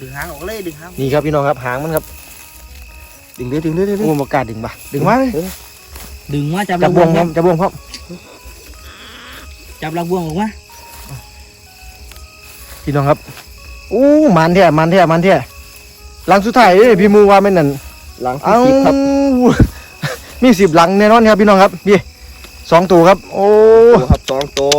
ดึงหางออกเลยดึงหางนี่ครับพี่น้องครับหางมันครับ ดึงเด้อดึงเด้อดึงเด้โอ้อมากาดดึงบ่ะดึงมาเลยดึงมาจับจับบ่วงครับจับบ่วงครับจับลักบ่วงออกมาพี่น้องครับอู้มันแท้มันแท้มันแท้หลังสุดท้ายเอ้ยพี่มูว่าแม่นนั่นหลังเอ้าสิบครับมีสิบหลังแน่นอนครับพี่น้องครับพี่สองตัวครับ โอ้ตัวครับสองตัว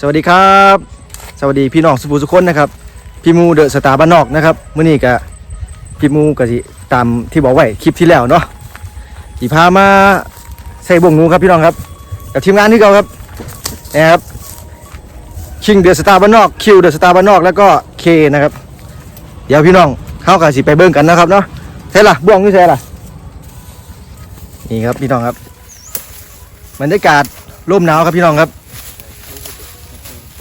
สวัสดีครับ สวัสดีพี่น้องสุภูสุคนนะครับพี่มูเดอะสตาร์บ้านนอกนะครับเมื้อนี้ก็พี่มูก็สิตามที่บอกไว้คลิปที่แล้วเนาะสิพามาใส่บ่วงหนูครับพี่น้องครับกับทีมงานที่เก่าครับนะครับคิงเดอะสตาร์บ้านนอกคิวเดอะสตาร์บ้านนอกแล้วก็เคนะครับ เดี๋ยวพี่น้องเข้ากับสิไปเบิ่งกันนะครับเนาะใช่ล่ะบ่วงนี่ใช่ล่ะนี่ครับพี่น้องครับบรรยากาศร่มหนาวครับพี่น้องครับ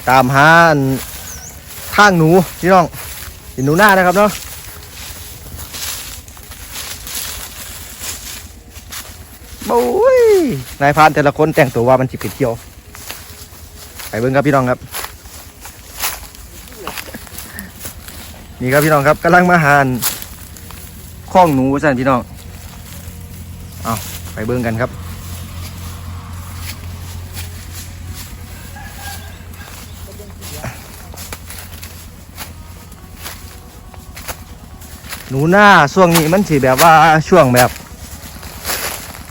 ตามหาอันข้างหนูพี่น้องเห็นหนูหน้านะครับเนาะโอ้ยนายพานแต่ละคนแต่งตัวว่ามันจิไปเที่ยว ไปเบิ้งครับพี่น้องครับ นี่ครับพี่น้องครับกำลังมาหานข้องหนูสั่นพี่น้อง เอาไปเบิ้งกันครับ นูหน้าช่วงนี้มันสิแบบว่าช่วงแบบ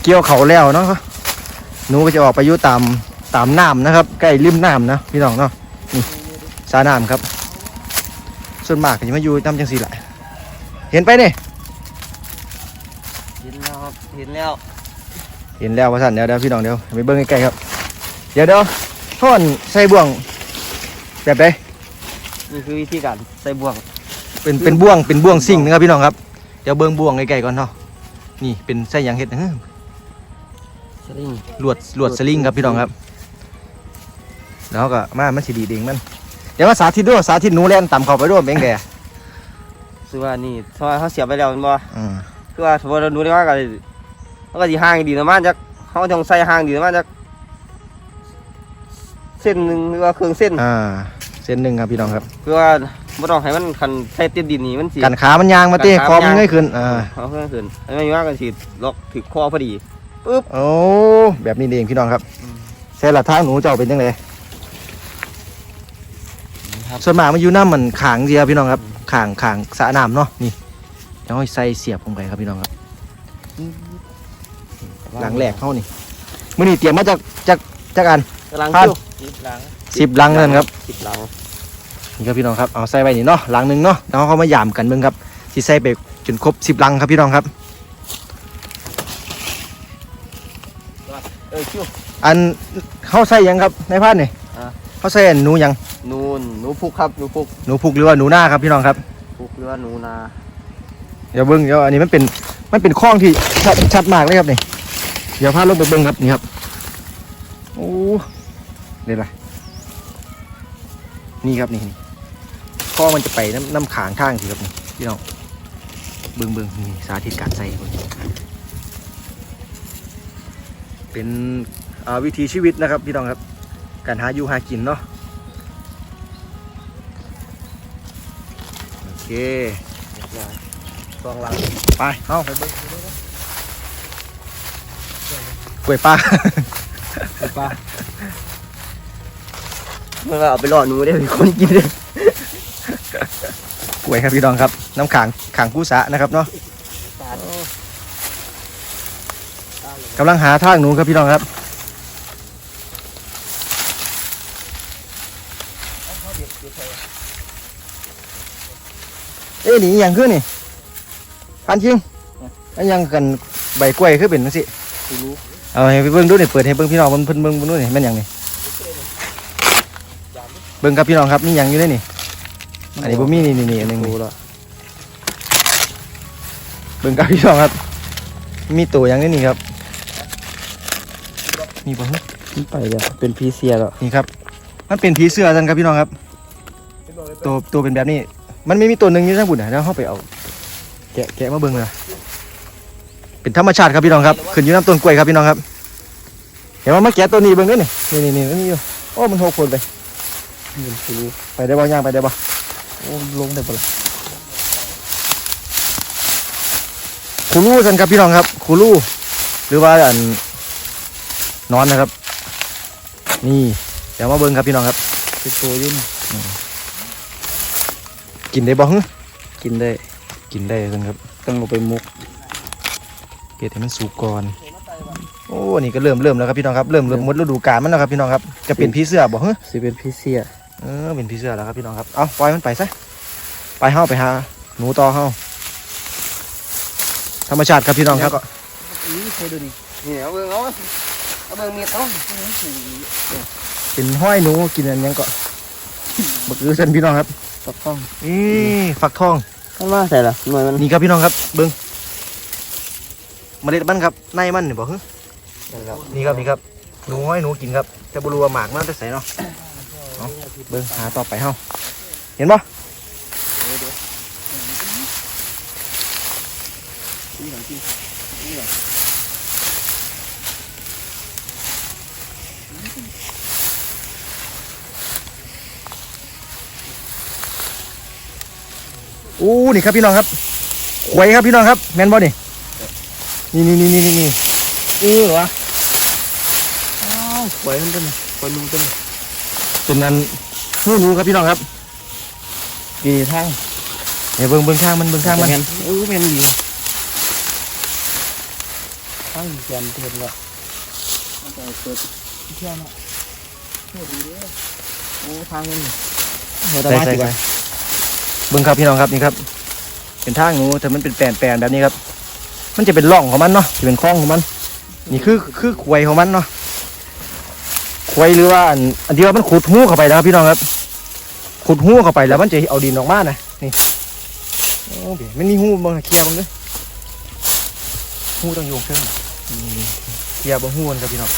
เกี่ยวเขาแล้วเนาะหนูก็จะออกไปอยู่ตามตามน้ำนะครับ ใกล้ริมน้ำนะพี่น้องเนาะนี่สาน้ำครับ ส่วนมากก็จะมาอยู่ตามจังสีแหละเห็นไปนี่เห็นแล้วครับเห็นแล้วเห็นแล้วว่าสั่นเดี๋ยวเดี๋ยวพี่น้องเดี๋ยวไปเบิ้งใกล้ๆครับ เดี๋ยวเดี๋ยวท่อนใส่บ่วงแบบใดนี่คือวิธีการใส่บ่วง เป็นเป็นบ่วงเป็นบ่วงซิ่งนะครับพี่น้องครับเดี๋ยวเบิ้งบ่วงใกล้ๆก่อนเนาะนี่เป็นใส่หยังเห็ดนะสลิงลวดลวดสลิงครับพี่น้องครับ แล้วก็มามันสีดีเด้งมันเดี๋ยวมาสาธิตด้วยสาธิตหนูแล่นต่ำเข้าไปด้วยเป็นไงคือว่านี่ซอยเขาเสียบไปแล้วแมันบ่อืมคือว่าสมมติเราดูได้ว่าก็มันก็สิห่างดีประมาณจักเขาต้องใส่ห่างดีประมาณจักเส้นหนึ่งหรือว่าครึ่งเส้นอ่าเส้นหนึ่งครับพี่น้องครับ คือว่า บ่ต้องให้มันคันใส่ติดดินนี่มันสิ กันขามันยางมาเต้กันขาคอมันมันยาง ง่ายขึ้นอ่าเอาเพิ่มขึ้นให้มันอยู่ว่ากันสิล็อกถึงคอพอดีปึ๊บ โอ้แบบนี้เองพี่น้องครับอืมใช่ละทางหนูเจ้าเป็นยังไงครับส่วนมากมันอยู่น้ำมันขางเดียวพี่น้องครับขางขางสระน้ำเนาะนี่เดี๋ยวให้ใส่เสียบลงไปครับพี่น้องครับหลังแรกเข้านี่มื่อนี้เตรียมมาจากจากจากอันหลังพัน คิวสิบหลังสิบลังนั่นครับสิบหลัง นี่ครับพี่น้องครับเอาใส่ไปนี่เนาะหลังหนึ่งเนาะแล้วเขามายามกันเบิ่งครับที่ใส่ไปจนครบสิบลังครับพี่น้องครับเออคิวอันเขาใส่หยังครับในพันนี่อ่าเขาใส่อันหนูหยังนูนหนูพุกครับหนูพุกหนูพุกหรือว่าหนูหน้าครับพี่น้องครับพุกหรือว่าหนูนาเดี๋ยวเบิ้งเดี๋ยวอันนี้มันเป็นมันเป็นข้องที่ชัดชัดมากเลยครับนี่เดี๋ยวพาลงไปเบิ้งครับนี่ครับโอ้นี่ละนี่ครับนี่นี่ ข้องมันจะไปน้ำน้ำขางข้างทีครับนี่พี่น้องเบิ้งเบิ้งนี่สาธิตการใส่เบิ่งเป็นอ่าวิถีชีวิตนะครับพี่น้องครับ การหาอยู่หากินเนาะโอเคสองหลังไปเอาไปเบิ้งกล้วยปลาป้าเมื่อเอาไปรอหนูได้มีคนกินเลย กล้วยครับพี่น้องครับ น้ำขางขางกู้สะนะครับเนาะกำลังหาทางหนูครับพี่น้องครับเอ๊ะนี่อย่างขึ้นนี่พันชิงอันยังกันใบกล้วยคือเป็นจังสิเอาให้ไปเบิ่งดูนี่เปิดให้เบิ่งพี่น้องเพิ่นเพิ่นเบิ่งเบิ่งดูนี่แม่นยังนี่เบิ่งครับพี่น้องครับมีหยังอยู่ในนี่ อันนี้บ่มีนี่นี่นี่อันหนึงนี่รู้แล้วเบิ่งครับพี่น้องครับ มีตัวหยังในนี่ครับมีบ่ฮะไปแล้วเป็นพีเซียแล้วนี่ครับ มันเป็นผีเสื้อท่านครับพี่น้องครับ ตัวตัวเป็นแบบนี้ มันไม่มีตัวหนึ่งอยู่ทั้งบุญนะเดี๋ยวเข้าไปเอา แกะแกะมาเบิ่งเลยเป็นธรรมชาติครับพี่น้องครับขึ้นอยู่น้ำต้นกล้วยครับพี่น้องครับ เห็นว่ามาแกะตัวนี้เบิ่งด้วยนี่นี่นี่นี่นี่อยู่โอ้มันหกคนไปไปได้บ่ย่างไปได้บ่ โอ้ลงได้บ่ล่ะคูรูสันครับพี่น้องครับคูรูหรือว่าอันนอนนะครับ นี่เดี๋ยวมาเบิ่งครับพี่น้องครับเป็นตัวยิ่งกินได้บ่ฮึกินได้กินได้สันครับต้องเอาไปมุกเกล็ดให้มันสุกก่อนโอ้นี่ก็เริ่มเริ่มแล้วครับพี่น้องครับเริ่มเริ่มหมดฤดูกาลมันแล้วครับพี่น้องครับจะเป็นผีเสื้อบ่ฮะสิเป็นพิเศษ เออเป็นผีเสื้อแล้วครับพี่น้องครับ เอาปล่อยมันไปซะ ไปเฮาไปหาหนูต่อเฮาธรรมชาติครับพี่น้องครับนี่เคยดูนี่นี่เอาเบิ่งเอาเอาเบิ่งมีดเอาเป็นห้อยหนูกินอันหยังก็บักอือเส้นพี่น้องครับปักต้องนี่ฟักทองข้างล่างใส่ละหน่วยมันนี่ครับพี่น้องครับ เบิ้งเมล็ดมันครับในมันนี่บ่ฮึนี่ครับนี่ครับหนูห้อยหนูกินครับจะบรัวาหมากมันจะใส่เนาะ เอาเบิ้งหาต่อไปเฮาเห็นปะอู้นี่ครับพี่น้องครับขวยครับพี่น้องครับแมนบอนี่นี่นี่นี่นี่นี่เออวะอ้าวปล่อยมันต้นปล่อยมึงต้นเป็นอัน หูหนูครับพี่น้องครับดีทางเดี๋ยวเบิ้งเบิ้งข้างมันเบิ้งข้างมันแม่นเออแม่นดีทางแกนเทินละมันจะเปิดเที่ยวนะโอ้ดีเด้อโอ้ทางมันโหแต่ใส่ว่าใส่สิใส่ว่าเบิ้งครับพี่น้องครับนี่ครับ เป็นทางหนูแต่มันเป็นแปลนแปลนแบบนี้ครับ มันจะเป็นร่องของมันเนาะจะเป็นคลองของมัน นี่คือคือขวยของมันเนาะ ขวยหรือว่าอันอันที่ว่ามันขุดหูเข้าไปนะครับพี่น้องครับ ขุดหูเข้าไปแล้วมันจะเอาดินออกมานะนี่โอ้เดี๋ยวมันมีหูบางเคลียร์บางเด้วยหูต้องอยู่เครื่องนี่เคลียร์บางหูกันครับพี่น้อง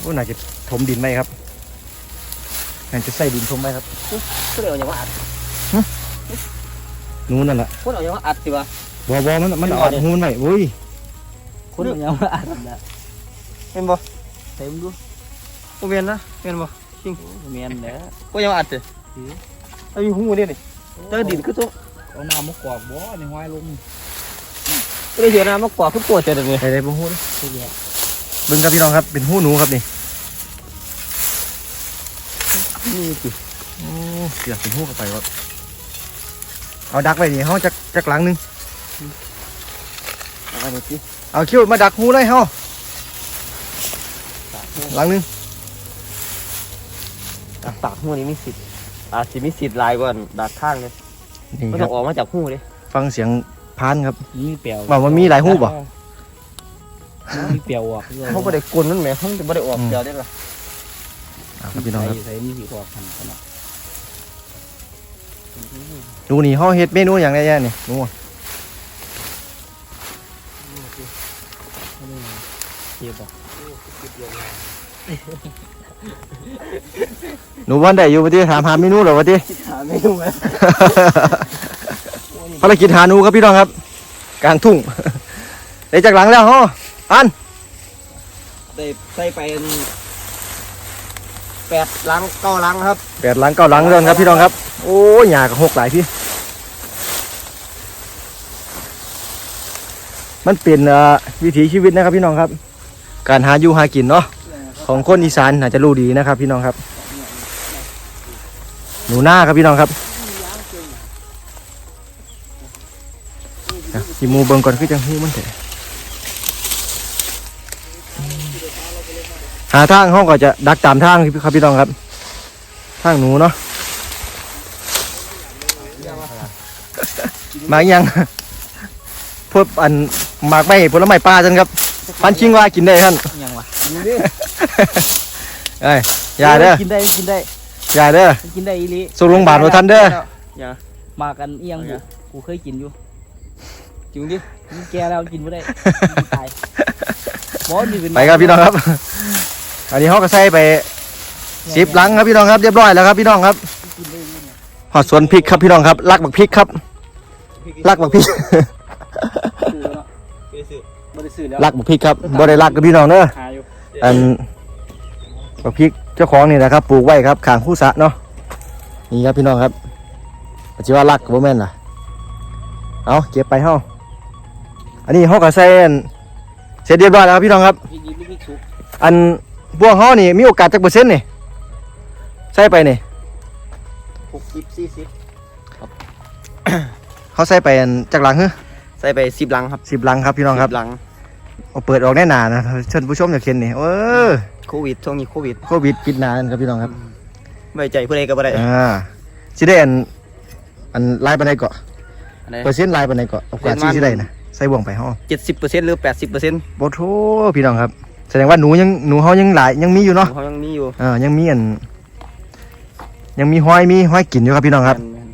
โอ้น่าจะถมดินไหมครับน่าจะใส่ดินถมไหมครับคนเอาอย่างว่าอัดนู้นนั่นแหละคนเอาอย่างว่าอัดสิวะบอบอมันมันอ่อนหูมันไหมโอ้ย คนมันยังมาอ่านนะเป็นบ่เต็มดูบ่เวียนนะเวียนบ่แม่นแหละก็ยังว่าอัดสิเอาอยู่หูนี่นี่เจอดินคือตัวเอาน้ำมากรอกบ่ในห้อยลงก็ได้เห็นนะมากกว่าคือปวดใจเดี๋ยวนี้ใส่ได้บ่หูเด้อตัวเดียวเบิ่งครับพี่น้องครับเป็นหูหนูครับนี่นี่สิโอ้เสียบเป็นหูเข้าไปวะเอาดักไว้นี่เฮาจักจักหลังหนึงเอาไปสิ เอาคิ้วมาดักหูเลยเฮาหลังหนึงปากหูนี่มีสิทธิ์อาจสิมีสิทธิ์หลายกว่าดักข้างเลยนี่มันคต้รัอบ งออกมาจากหูเลยฟังเสียงพานครับ มีเปลียวว่ามันมีหลายหูบ่ มีเปลียวออกเขาบ่ได้กลนมันแหมเขาจะบ่ได้ออกอืมเดียวได้ล่ะอ่าครับพี่น้องครับใส่มีสีออกพันขนาดดูนี่เฮาเฮ็ดเมนูอย่างไรแย่นี่หนูอะ เทียบอะหนูวันได้อยู่บ่ติถามหาเมนูเหรอบ่ติหาไม่รู้ไหมภารกิจหาหนูครับพี่น้องครับ กลางทุ่งได้จากหลังแล้วเฮาอันได้ใส่ไปแปดลังเก้าลังครับแปดหลังเก้าหลังเรื่องครับพี่น้องครับ โอ้ยหยากับหกหลายพี่ มันเป็นเอ่อวิถีชีวิตนะครับพี่น้องครับ การหาอยู่หากินเนาะของคนอีสานน่าจจะรู้ดีนะครับ พี่น้องครับ หนูหน้าครับพี่น้องครับอะพี่มูเบิ่งก่อนคือจังหูมันเถอะหาทางห้องก็จะดักตามทางครับพี่น้องครับ ทางหนูเนาะมาอีกยังพวกอันหมากไม้ผลไม้ปลาจันครับ พันชิงว่ากินได้ท่านยังวะเอ้ยอย่าเด้อกินได้กินได้อย่าเด้อกินได้อีหลีส่งโรงพยาบาลว่าท่านเด้ออย่ามากันเอียงบุกูเคยกินอยู่จริงดิมึงแกแล้วกินไม่ได้ตายหมอนี่เป็นไปครับพี่น้องครับ อันนี้เขาก็ใส่ไปสิบหลังครับพี่น้องครับเรียบร้อยแล้วครับพี่น้องครับหอดสวนพริกครับพี่น้องครับลักบักพริกครับลักบักพริกบ่ได้ ซื้อแล้วลักบักพริกครับบ่ได้ลักกับพี่น้องเด้อหาอยู่อันบักพริกเจ้าของนี่นะครับปลูกไว้ครับข้างคู่สระเนาะนี่ครับพี่น้องครับปัจจุบันลักกับโมแม่นล่ะเอาเก็บไปเฮาอันนี้เขาก็ใส่อันเสร็จเรียบร้อยแล้วครับพี่น้องครับ พี่ยิ้มพี่ชุกอันพวกเขานี่มีโอกาสจักเปอร์เซ็นต์นี่ใส่ไปนี่หกสิบสี่สิบเขาใส่ไปอันจากหลังเฮ้ใส่ไปสิบลังครับสิบหลังครับพี่น้องครับ สิลัง เอาเปิดออกแน่หนานะเชิญผู้ชมอยากเห็นนี่เออโควิดช่วงนี้โควิดโควิดปิดหนานครับพี่น้องครับไว้ใจผู้ใดก็บ่ได้อ่าสิได้อันอันลายปันไดเกาะอันไหนเปอร์เซ็นต์ลายปันไดเกาะโอกาสเปอร์เซ็นต์ที่สิได้นะใส่บ่วงไปห้อเจ็ดสิบเปอร์เซ็นต์หรือแปดสิบเปอร์เซ็นต์โบโทพี่น้องครับ แสดงว่าหนูยังหนูเขายังหลายยังมีอยู่เนาะเขายังมีอยู่เออยังมีอัน ยังมีห้อยมีห้อยกินอยู่ครับพี่น้องครับแม่น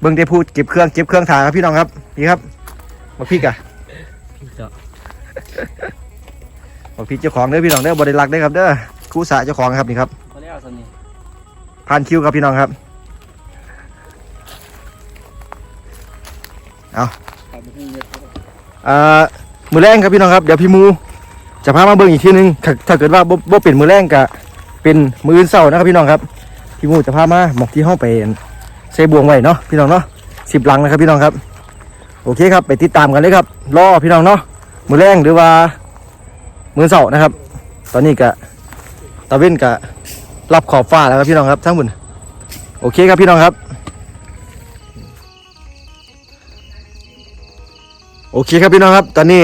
เบิ้งได้พูดเก็บเครื่องเก็บเครื่องถ่ายครับพี่น้องครับนี่ครับมาพี่กะพี่เจ้า บอกพี่เจ้าของเด้อพี่น้องเด้อบริลักเด้อครับเด้อครู่สะเจ้าของครับนี่ครับเขาเรียกว่าสนิทผ่านคิวครับพี่น้องครับขายบุ้งเยอะครับอ่ามือแรงครับพี่น้องครับเดี๋ยวพี่หมูจะพามาเบิ่งอีกทีหนึงถ้าถ้าเกิดว่าบ่บ่เป็นมือแรงกะเป็นมืออื่นเศร้านะครับพี่น้องครับพี่หมูจะพามาหมอกที่ห้องไปใส่บวงไว้เนาะพี่น้องเนาะสิบหลังนะครับพี่น้องครับ โอเคครับไปติดตามกันเลยครับ รอพี่น้องเนาะ มือแรงหรือว่ามือเศร้านะครับ ตอนนี้กะตะเว้นกะรับขอบฟ้าแล้วครับพี่น้องครับทั้งหมดโอเคครับพี่น้องครับ โอเคครับพี่น้องครับ ตอนนี้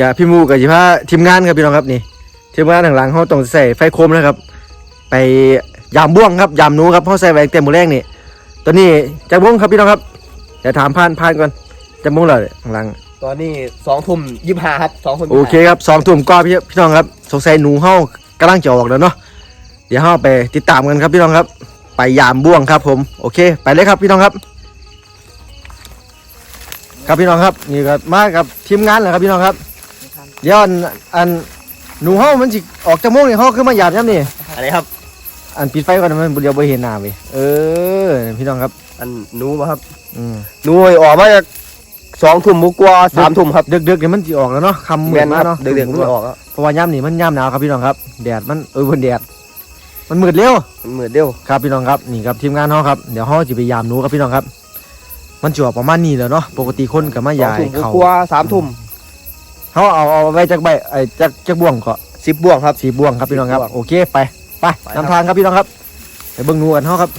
กับพี่มูกับยิพาทีมงานครับพี่น้องครับนี่ทีมงานหลังๆเขาต้องใส่ไฟโคมนะครับ ไปยามบ่วงครับยามนูครับเขาใส่ไว้เต็มหมดแรงนี่ตอนนี้จากบ่วงครับพี่น้องครับเดี๋ยวถามผ่านผ่านก่อนจากบ่วงเลยหลัง ตอนนี้สองทุ่มยี่สิบห้าครับสองทุ่มโอเคครับสองทุ่มก็พี่พี่น้องครับ สงสัยหนูเฮากำลังจะออกแล้วเนาะเดี๋ยวเฮาไปติดตามกันครับพี่น้องครับ ไปยามบ่วงครับผมโอเค ไปเลยครับพี่น้องครับ ครับพี่น้องครับนี่ก็มากับทีมงานแหละครับพี่น้องครับ เดี๋ยวอันอันหนูเฮามันสิออกจากโมงนี่เฮาคือมาหยาบย่ำนี่อะไรครับ อันปิดไฟก่อนนะมันเดี๋ยวบ่เห็นหน้าเว้ยเออ พี่น้องครับ อันหนูบ่ครับอืมหนูออกมาจาก สองทุ่มกว่าสามทุ่มครับดึกๆเนี่ยมันสิออกแล้วเนาะคำแม่นมาครับเนาะเด็กๆมันออกแล้วเพราะว่าย่ำนี่มันย่ำหนาวครับพี่น้องครับแดดมันเออบนแดดมันมืดเร็วมันมืดเดียวครับพี่น้องครับนี่ครับทีมงานเฮาครับเดี๋ยวเฮาจะไปยามหนูครับพี่น้องครับ มันจะออกประมาณนี้แหล้วเนาะปกติคนกับมาสองยายทุ่มเขากว่าสามทุ่มเฮาเอาเอาไว้จากใบไอ้จากจากบ่วงก็สิบบ่วงครับสีบ่วงครับพี่น้องครับบ่วงโอเคไปไปไปครับนำทางครับพี่น้องครับไปเบิ่งหนูกันเฮาครับ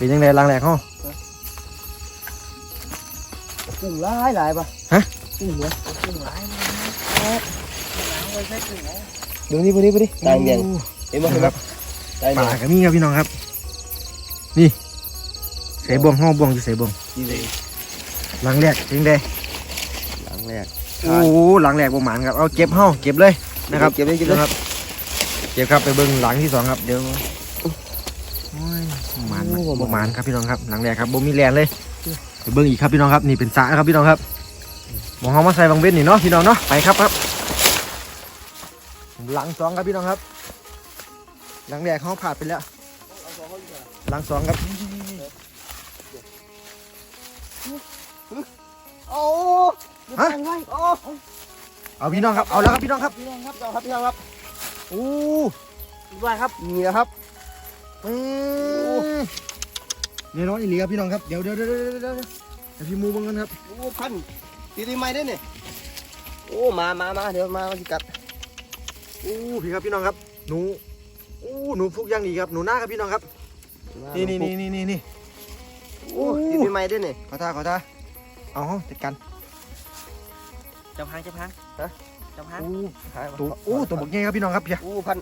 เป็นยังไงล้างแหลกเฮากุ้งหลายหลายป่ะฮะกุ้งเหรอกุ้งหลายเอาไว้ใส่กุ้งเหรอดูนี่ดูนี่ดูนี่ตายแดงเห็นไหมเห็นไหมตายแดป่างก็มีครับพี่น้องครับ นี่ใส่บ่วงเฮาบ่วงอยู่ใส่บ่วงนี่เลยหลังแรกเป็นยังไงหลังแรกโอ้โหหลังแรกบ่หมานครับเอาเก็บเฮาเก็บเลยนะครับเก็บเลยเก็บเลยนะครับ เก็บครับไปเบิ่งหลังที่สองครับเดี๋ยวโอ้ยบ่ หมานบ่หมานครับพี่น้องครับหลังแรกครับบ่มีแรงเลยไปเบิ่งอีกครับพี่น้องครับนี่เป็นสระครับพี่น้องครับหมองเฮามาใส่บางเว้นนี่เนาะพี่น้องเนาะไปครับครับหลังสองครับพี่น้องครับ หลังแรกเขาผ่านไปแล้วหลังสองครับโอ้ฮะไว้โอ้เอาพี่น้องครับเอาแล้วครับพี่น้องครับพี่น้องครับเจ้าครับพี่น้องครับโอ้ไว้ครับนี่นะครับอืม เนี่ยน้อยอีหลีครับพี่น้องครับ เดี๋ยวเดี๋ยวเดี๋ยวเดี๋ยวเดี๋ยวเดี๋ยวพี่มูเบังกันครับ โอ้พันตีตีไม้ได้เนี่ยโอ้มามามาเดี๋ยวมามาจิกัดโอ้พี่ครับพี่น้องครับ หนูโอ้หนูฟุกย่างดีครับ หนูหน้าครับพี่น้องครับ นี่นี่นี่นี่นี่นี่โอ้ตีตีไม้ได้เนี่ยขอท่าขอท่าเอาจัดการจับหางจับหางฮะจับหางโอ้ตัวโอ้ตัวบกใหญ่ครับพี่น้องครับเพียโอ้พัน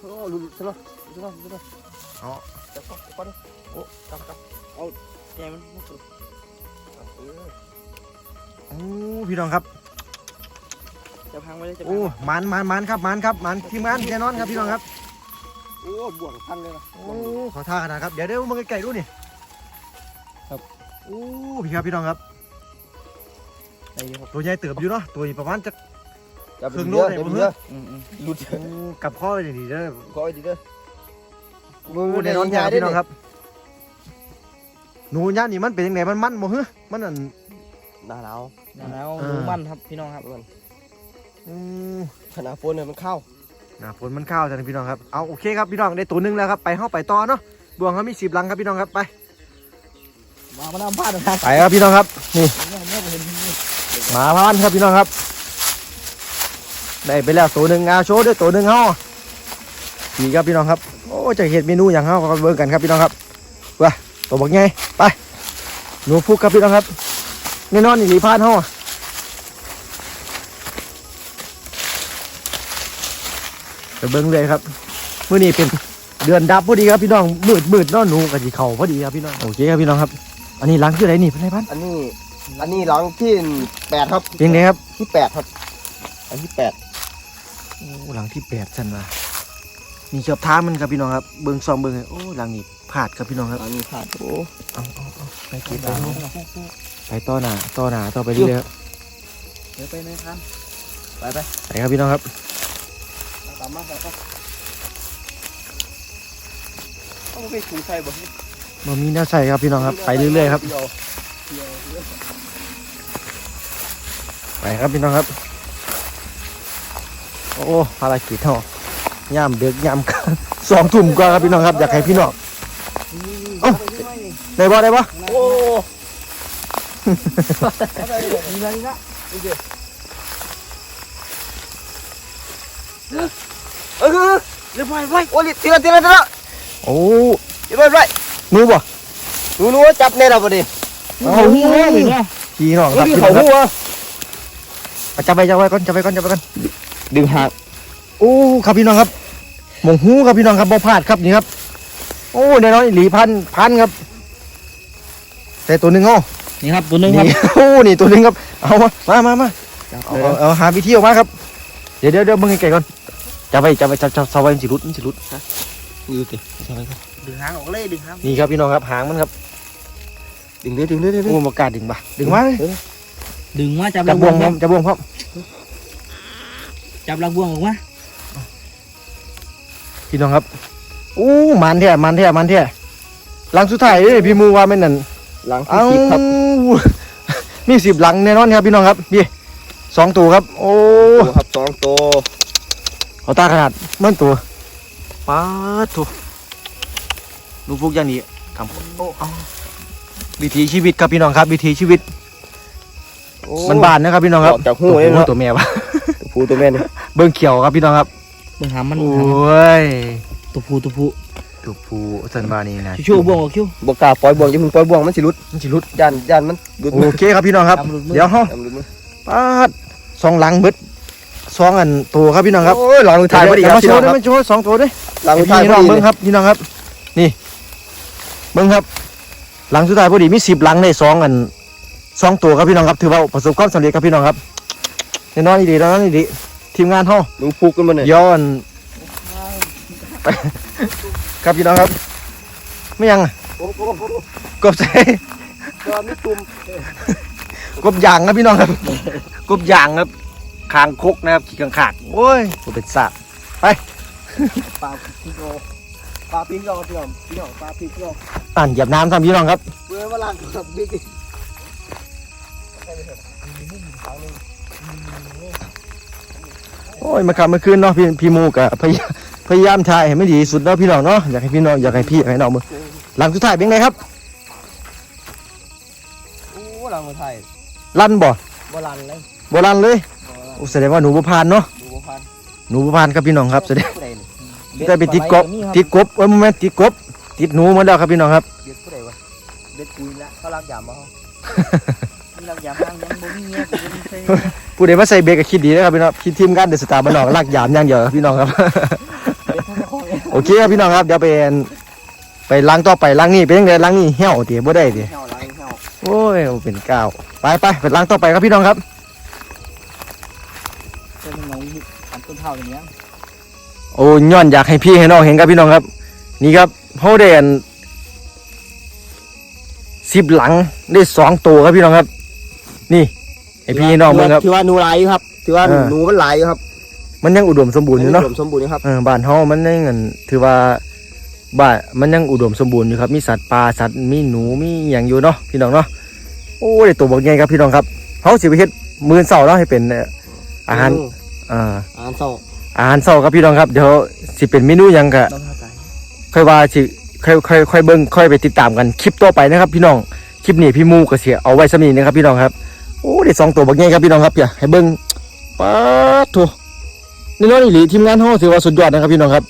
โอ้ลุลุ สโลสโลสโลเอาจับก่อนจับก่อนโอ้จับจับแกมันมุกสุดเออโอ้พี่น้องครับจะพังไว้เลยจะพัโอ้งมันมันมันครับมันครับมันทีมงานแน่นอนครับพี่น้องครับโอ้บ่วงพันเลยนะโอ้ขอท่าขนาดครับเดี๋ยวเดี๋ยวมึงไก่ๆดูนี่ครับโอ้พี่ครับพี่น้องครับไอ้ครับตัวใหญ่เติบอยู่เนาะตัวนี้ประมาณจะจับครึ่งโลเยอะได้เดี๋ยวบ่เยเฮ้อะยอืมอืมหลุดโอ้กลับข้อเลยดีเด้อก็ดีเด้อ โอ้แน่นอนครับพี่น้องครับ หนูย่านนี่มันเป็นยังไงมันมันบ่เฮ้ยมันอันหน้าหนาวหนาวเออดูมันครับพี่น้องครับอืมขนาดฝนเนี่ยมันเข้าหนาฝนมันเข้าวจ้ะพี่น้องครับ เอาโอเคครับพี่น้องได้ตัวหนึงแล้วครับไปเข้าไปต่อเนาะบ่วงเขามีสิบลังครับพี่น้องครับไป มามาน้ำพลาดนะครับ ไปครับพี่น้องครับ นี่เนี่ยเนี่ยผมเห็นนี่หมาพานครับพี่น้องครับ ได้ไปแล้วตัวหนึ่งเอาโชว์ด้วยตัวหนึ่งเฮา นี่ครับพี่น้องครับโอ้จะเห็ดเมนูอย่างเฮาก็เบิ่งกันครับพี่น้องครับว้าตัวบักไงไปหนูฟุกครับพี่น้องครับแน่นอนอีหลีพานเฮาไปเบิ่งเลยครับมื้อนี้เป็นเดือนดับพอดีครับพี่น้องมืดมืดเนาะหนูกับสีเข่าพอดีครับพี่น้องโอเคครับพี่น้องครับ อันนี้ล้างชื่ออะไรนี่เป็นไรพันอันนี้ อันนี้หลังที่แปดครับเป็นไงครับที่แปดครับ อันที่แปดโอ้หลังที่แปดสันว่า นี่ชอบท้ามันครับพี่น้องครับเบิ้งซองเบิ้งให้โอ้หลังนี้พลาดครับพี่น้องครับอันนี้ขาดโอ้เอาเอาเอาไปเก็บไปเอาไปต่อหน้าต่อหน้าต่อไปเรื่อยๆครับเดี๋ยวไปไหมครับไปไปไปครับพี่น้องครับตามมาตามมาเอาไปถูใส่บ่มันมีแนวใส่ครับพี่น้องครับ ไปเรื่อยๆครับไปครับพี่น้องครับ โอ้ภารกิจเท่า ย่ามเดือกย่ามสองทุ่มกว่าครับพี่น้องครับอยากให้พี่น้องเอ้าได้บ่ได้บ่โอ้มีอะไรนะเออเรียบร้อยไปโอ้ยทีละทีละทีละโอ้เดี๋ยวไปไปมือบ่นูหนูจับแน่เราพอดีเอาหูเลยเนี่ยพี่น้องครับพี่น้เขาองครับหัวจับไปจับไปก่อนจับไปก่อนจับไปก่อนดึงหางโอ้ครับพี่น้องครับ หมงหูครับพี่น้องครับบ่พลาดครับนี่ครับ โอ้แน่นอนอีหลีพันพันครับ แต่ตัวหนึ่งเอานี่ครับตัวหนึงครับนี่โอ้นี่ตัวหนึ่งครับ เอามามามามาเอาเอาเอาหาวิธีออกมาครับ เดี๋ยวเดี๋ยวเดี๋ยวมึงไก่ก่อนจับไปจับไปจับจับสวายมันสิรุดมันสิรุดอยู่ติจับไปก่อนดึงหางออกเลยดึงหางนี่ครับพี่น้องครับหางมันครับ ดึงเลยดึงเลยดึงเลยโอ้มากล้าดึงบ่ะดึงมาเลยดึงมาจับจัลับกบบววงงพร้อมจับบ่วงพร้อมจับลักบวงออกมา พี่น้องครับอู้มันแท้มันแท้มันแท้หลังสุดท้ายเด้พี่มูว่าแม่นนั่นหลังที่เอ้าสิบครับมีสิบหลังแน่นอนครับพี่น้องครับพี่สองตัวครับ โอ้ตัวครับสองตัวเอาตาขนาดเมื่อตัวป้าดถูลูกพวกอย่างนี้ทำโอ้เอาวิถีชีวิตครับพี่น้องครับ วิถีชีวิตมันบานนะครับพี่น้องครับออกจากหูเลยตัวเนาะตัวแม่ปะตัวผู้ตัวแม่นี่เบิ้งเขียวครับพี่น้องครับ ดึงหางมันโอหามั้ยตัวผู้ตัวผู้ตัวผู้สันบานี่นะชิวๆบวงออกชิว บวกกล้าปล่อยบ่วงอย่าเพิ่งปล่อยบ่วงมันสิหลุดมันสิรุดย่านย่านมันหลุดมือโอเคครับพี่น้องครับจัหลุดมือ เดี๋ยวเฮาย่านหลุดมือป้าดสองหลังเบิดสองอันตัวครับพี่น้องครับโอ้ยหลังถ่ายพอดีครับมาพี่โชน้องว์ด้วยครับมาโชว์สองตัวด้วยหลังพี่ถ่ายพน้อองดีเบิ้งครับพี่น้องครับ นี่ เบิ้งครับ หลังสุดท้ายพอดีมีสิบหลังในสองอันสองตัวครับพี่น้องครับ ถือว่าประสบความสำเร็จครับพี่น้องครับแน่นอนดีแน่นอนดี ทีมงานเฮาหนูพุกกันมาเนี่ยย้อนไปครับพี่น้องครับ ไม่ยังอะโอ้โหกบใส่ก็มีตุ่มกบยางครับพี่น้องครับ กบยางครับคางคกนะครับขี่กังขากโอ้ยตัวเป็นสาบปลาพิกโลปลาพิกโลพี่น้องพี่น้องปลาพิกโลอ่านเหยียบน้ำทำพี่น้องครับเมื่อเวลากับบิ๊ก โอ้ยมาขับเมื่อคืนเนาะพี่พี่หมูกะพยายามพยายามถ่ายให้ไม่ดีที่สุดเนาะพี่น้องเนาะอยากให้พี่น้องอยากให้พี่อยากให้น้องมือหลังสุดท้ายเป็นไงครับโอ้หลังถ่ายลั่นบ่โบราณเลยโบราณเลยโอ้แสดงว่าหนูบ่ผ่านเนาะดูบ่พันหนูบ่ผ่านครับพี่น้องครับแสดงผู้ใดนี่ได้ไปติดกบติดกบเอ้ยโมเมนต์ติดกบติดหนูหมดแล้วครับพี่น้องครับเบ็ดผู้ใดวะเบ็ดคุยละเขาลักยามมา เขามีเราอย่าพังยังบ่มีเงี้ยกูจะมีใครผู้ใดมาใส่เบรกก็คิดดีนะครับพี่น้องคิดทีมงานเดอะสตาร์บ้านนอกลากยามอย่างเดียวครับพี่น้องครับเบ็ดทั้งคอเลยโอเคครับพี่น้องครับเดี๋ยวไปไปล้างต่อไปล้างนี่เป็นยังไงล้างนี่เหี่ยวเตี๋ยบ่ได้เตี๋ยเหี่ยวหลังเหี่ยวโอ้ยเป็นก้าวเไปไปไปล้างต่อไปครับพี่น้องครับเป็นน้องอันต้นเท่าอย่างเงี้ยโอ้ย้อนอยากให้พี่ให้น้องเห็นครับพี่น้องครับ นี่ครับเขาได้อันสิบหลังได้สองตัวครับพี่น้องครับ นี่ให้พี่ให้น้องเบิ่งครับ ถือว่าหนูไหลายครับ ถือว่าเออ หนูมันไหลายครับ มันยังอุดมสมบูรณ์อยู่เนาะ อุดมสมบูรณ์ครับ เออบ้านเฮามันยังอันถือว่าบ้านมันยังอุดมสมบูรณ์อยู่ครับ มีสัตว์ป่าสัตว์มีหนูมีหยังอยู่เนาะพี่น้องเนาะโอ้ได้ตัวบักใหญ่ครับพี่น้องครับเฮาสิไปเฮ็ดมื้อเช้าเนาะให้เป็นเอ่ออาหารอ่าอาหารเศร้าอาหารเช้าครับพี่น้องครับเดี๋ยวสิเป็นเมนูหยังก็ต้องเข้าใจค่อยว่าสิค่อยค่อยค่อยเบิ่งค่อยไปติดตามกันคลิปต่อไปนะครับ พี่น้องคลิปนี้พี่หมูก็สิเอาไว้สำนี้นะครับพี่น้องครับ โอ้ได้สองตัวบักใหญ่ครับพี่น้องครับอย่าให้เบิ่งป๊าดโถนี่น้องอีหลีทีมงานเฮาถือว่าสุดยอดนะครับพี่น้องครับ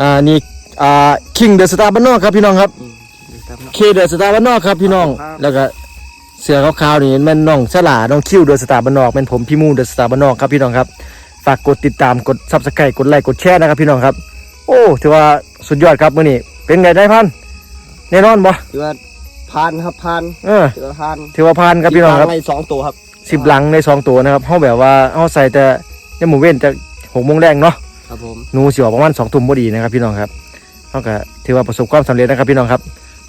อ่านี่อ่าคิงเดอะสตาร์บ้านนอกครับพี่น้องครับอืมครับเนาะเคเดอะสตาร์บ้านนอกครับพี่น้องครับแล้วก็เสือขาวๆนี่แมันน้องสลาน้องคิวเดอะสตาร์บ้านนอกเป็นผมพี่หมูเดอะสตาร์บ้านนอกครับพี่น้องครับฝากกดติดตามกดซับสไครต์กดไลค์กดแชร์นะครับพี่น้องครับ โอ้ถือว่าสุดยอดครับมื้อนี้เป็นไงได้พันแน่นอนบ่ถือว่า พานครับพานเออถือว่าพานถือว่าผ่านครับพี่น้องครับในสองตัวครับสิบหลังในสองตัวนะครับเฮาแบบว่าเฮาใส่แต่ยามหมู่เว้นจะหกโมงแรงเนาะครับผมหนูสิออกประมาณสองทุ่มพอดีนะครับพี่น้องครับเฮาก็ถือว่าประสบความสำเร็จนะครับพี่น้องครับ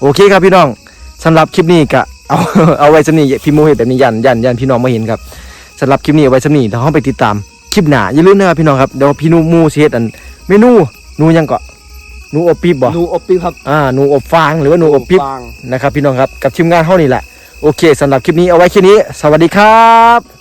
โอเคครับพี่น้องสำหรับคลิปนี้ก็เอาเอาไว้สำนี้พี่หมูเห็นแบบนี้ยันยันยันพี่น้องมาเห็นครับสำหรับคลิปนี้เอาไว้สำนี้เดี๋ยวเฮาไปติดตามคลิปหน้าอย่าลืมนะครับพี่น้องครับเดี๋ยวพี่หนูหมูสิเฮ็ดอันเมนูหนูหยังก็ หนูอบปี๊บบ่หนูอบปีครับอ่าหนูอบฟางหรือว่าหนูอบปิ๊บฟางนะครับพี่น้องครับกับทีมงานเท่านี้แหละโอเคสำหรับคลิปนี้เอาไว้แค่นี้ สวัสดีครับ